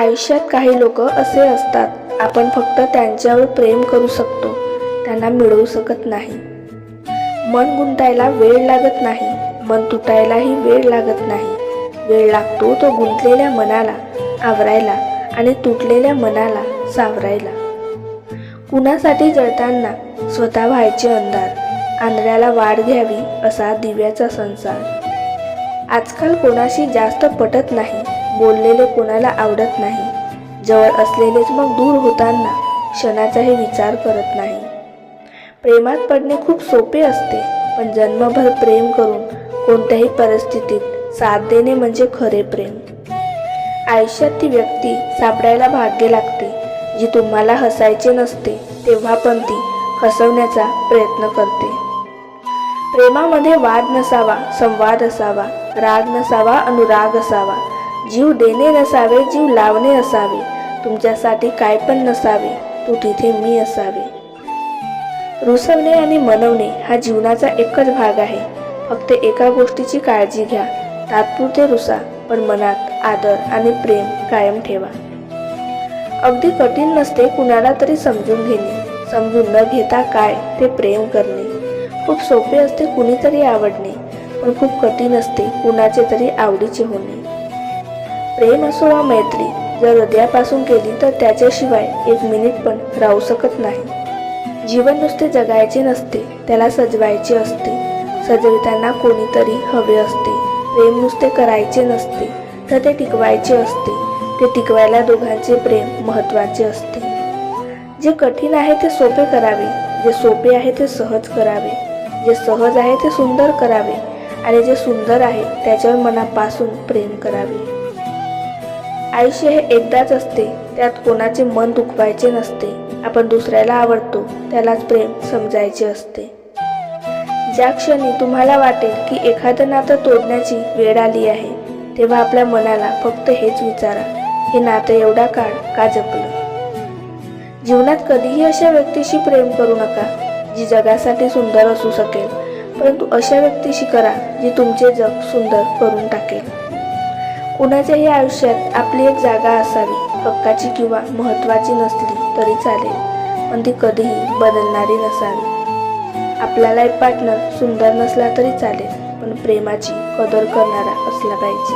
आयुष्यात काही लोक असे असतात आपण फक्त त्यांच्यावर प्रेम करू शकतो त्यांना मिळवू शकत नाही. मन गुंतायला वेळ लागत नाही मन तुटायलाही वेळ लागत नाही. वेळ लागतो तो गुंतलेल्या मनाला आवरायला आणि तुटलेल्या मनाला सावरायला. कुणासाठी जळताना स्वतः व्हायचे अंधार आंधळ्याला वाढ घ्यावी असा दिव्याचा संसार. आजकाल कोणाशी जास्त पटत नाही बोललेले कोणाला आवडत नाही. जवळ असलेलेच मग दूर होताना क्षणाचाही विचार करत नाही. प्रेमात पडणे खूप सोपे असते पण जन्मभर प्रेम करून कोणत्याही परिस्थितीत साथ देणे म्हणजे खरे प्रेम. आयुष्यात ती व्यक्ती सापडायला भाग्य लागते जी तुम्हाला हसायचे नसते तेव्हा पण ती हसवण्याचा प्रयत्न करते. प्रेमामध्ये वाद नसावा संवाद असावा राग नसावा अनुराग असावा जीव देणे नसावे जीव लावणे असावे. तुमच्यासाठी काय पण नसावे तू तिथे मी असावे. रुसवणे आणि मनवणे हा जीवनाचा एकच भाग आहे. फक्त एका गोष्टीची काळजी घ्या. तात्पुरते रुसा पण मनात आदर आणि प्रेम कायम ठेवा. अगदी कठीण नसते कुणाला तरी समजून घेणे. समजून न घेता काय ते प्रेम करणे. खूप सोपे असते कुणीतरी आवडणे पण खूप कठीण असते कुणाचे तरी आवडीचे होणे. प्रेम असो वा मैत्री जर हृदयापासून केली तर त्याच्याशिवाय एक मिनिट पण राहू शकत नाही. जीवन नुसते जगायचे नसते त्याला सजवायचे असते. सजविताना कोणीतरी हवे असते. प्रेम नुसते करायचे नसते तर ते टिकवायचे असते. ते टिकवायला दोघांचे प्रेम महत्त्वाचे असते. जे कठीण आहे ते सोपे करावे जे सोपे आहे ते सहज करावे. जे सहज आहे ते सुंदर करावे आणि जे सुंदर आहे त्याच्यावर मनापासून प्रेम करावे. आयुष्य हे एकदाच असते. त्यात कोणाचे मन दुखवायचे नसते. आपण दुसऱ्याला आवडतो. त्यालाच प्रेम समजायचे असते. ज्या क्षणी तुम्हाला वाटेल की एखादं नातं तोडण्याची वेळ आली आहे तेव्हा आपल्या मनाला फक्त हेच विचारा. हे नातं एवढा काळ का जपलं? जीवनात कधीही अशा व्यक्तीशी प्रेम करू नका जी जगासाठी सुंदर असू शकेल. परंतु अशा व्यक्तीशी करा जी तुमचे जग सुंदर करून टाकेल. कुणाच्याही आयुष्यात आपली एक जागा असावी हक्काची किंवा महत्त्वाची नसली तरी चालेल पण ती कधीही बदलणारी नसावी. आपल्याला एक पार्टनर सुंदर नसला तरी चालेल पण प्रेमाची कदर करणारा असला पाहिजे.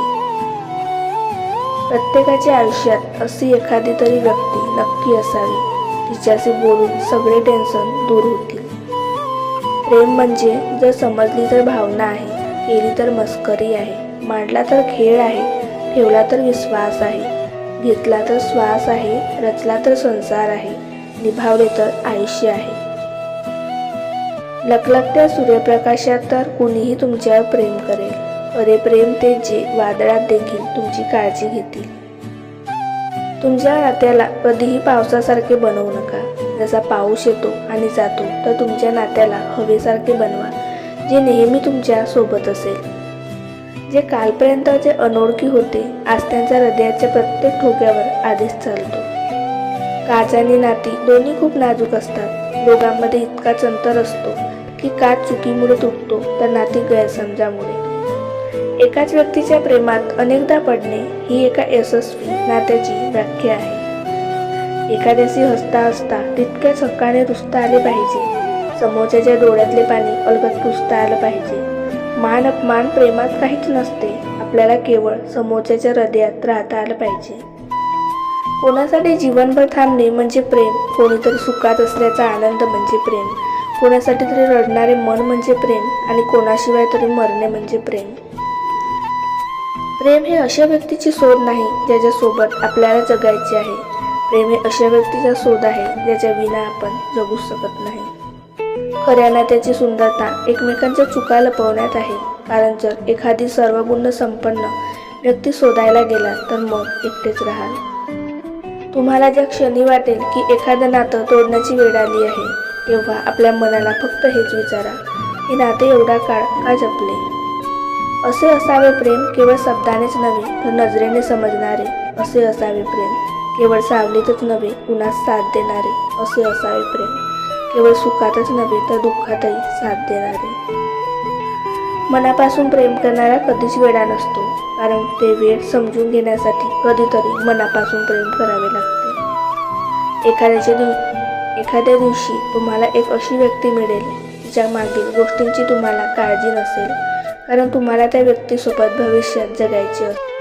प्रत्येकाच्या आयुष्यात अशी एखादी तरी व्यक्ती नक्की असावी तिच्याशी बोलून सगळे टेन्शन दूर होतील. प्रेम म्हणजे जर समजली तर भावना आहे केली तर मस्करी आहे मांडला तर खेळ आहे ठेवला तर विश्वास आहे. घेतला तर श्वास आहे रचला तर संसार आहे. निभावले तर आयुष्य आहे. लखलखत्या सूर्यप्रकाशात तर कुणीही तुमच्यावर प्रेम करेल. अरे प्रेम ते जे वादळात देखील तुमची काळजी घेतील. तुमच्या नात्याला कधीही पावसासारखे बनवू नका. जसा पाऊस येतो आणि जातो तर तुमच्या नात्याला हवेसारखे बनवा जे नेहमी तुमच्यासोबत असेल. जे कालपर्यंतचे अनोळखी होते आज त्यांच्या हृदयाच्या प्रत्येक ठोक्यावर आदेश चालतो. काच आणि नाती दोन्ही खूप नाजूक असतात. दोघांमध्ये इतकाच अंतर असतो की काच चुकीमुळे तुटतो तर नाती गैरसमजामुळे. एकाच व्यक्तीच्या प्रेमात अनेकदा पडणे ही एका यशस्वी नात्याची व्याख्या आहे. एखाद्याशी हसता हसता तितक्याच हक्काने रुजता आले पाहिजे. समोरच्याच्या डोळ्यातले पाणी अलगत पुसता आलं पाहिजे. मान अपमान प्रेमात काहीच नसते. आपल्याला केवळ समोरच्याच्या हृदयात राहता आलं पाहिजे. कोणासाठी जीवनभर थांबणे म्हणजे प्रेम? कोणीतरी सुखात असल्याचा आनंद म्हणजे प्रेम. कोणासाठी तरी रडणारे मन म्हणजे प्रेम आणि कोणाशिवाय तरी मरणे म्हणजे प्रेम. प्रेम हे अशा व्यक्तीची शोध नाही ज्याच्यासोबत आपल्याला जगायचे आहे. प्रेम हे अशा व्यक्तीचा शोध आहे ज्याच्या विना आपण जगू शकत नाही. खऱ्यांना त्याची सुंदरता एकमेकांच्या चुका लपवण्यात आहे. कारण जर एखादी सर्वगुण संपन्न व्यक्ती शोधायला गेला तर मग एकटेच राहाल. तुम्हाला ज्या क्षणी वाटेल की एखादं नातं तोडण्याची वेळ आली आहे तेव्हा आपल्या मनाला फक्त हेच विचारा हे नाते एवढा काळ का जपले? असे असावे प्रेम केवळ शब्दानेच नव्हे तर नजरेने समजणारे. असे असावे प्रेम केवळ सावलीतच नव्हे कुणास साथ देणारे. असे असावे प्रेम. केवळ सुखातच नव्हे तर दुःखातही साथ देणारे. मनापासून प्रेम करणारा कधीच वेडा नसतो कारण ते वेळ समजून घेण्यासाठी कधीतरी मनापासून प्रेम करावे लागते. एखाद्याच्या दिव एखाद्या दिवशी तुम्हाला एक अशी व्यक्ती मिळेल तिच्या मागील गोष्टींची तुम्हाला काळजी नसेल कारण तुम्हाला त्या व्यक्तीसोबत भविष्यात जगायचे असते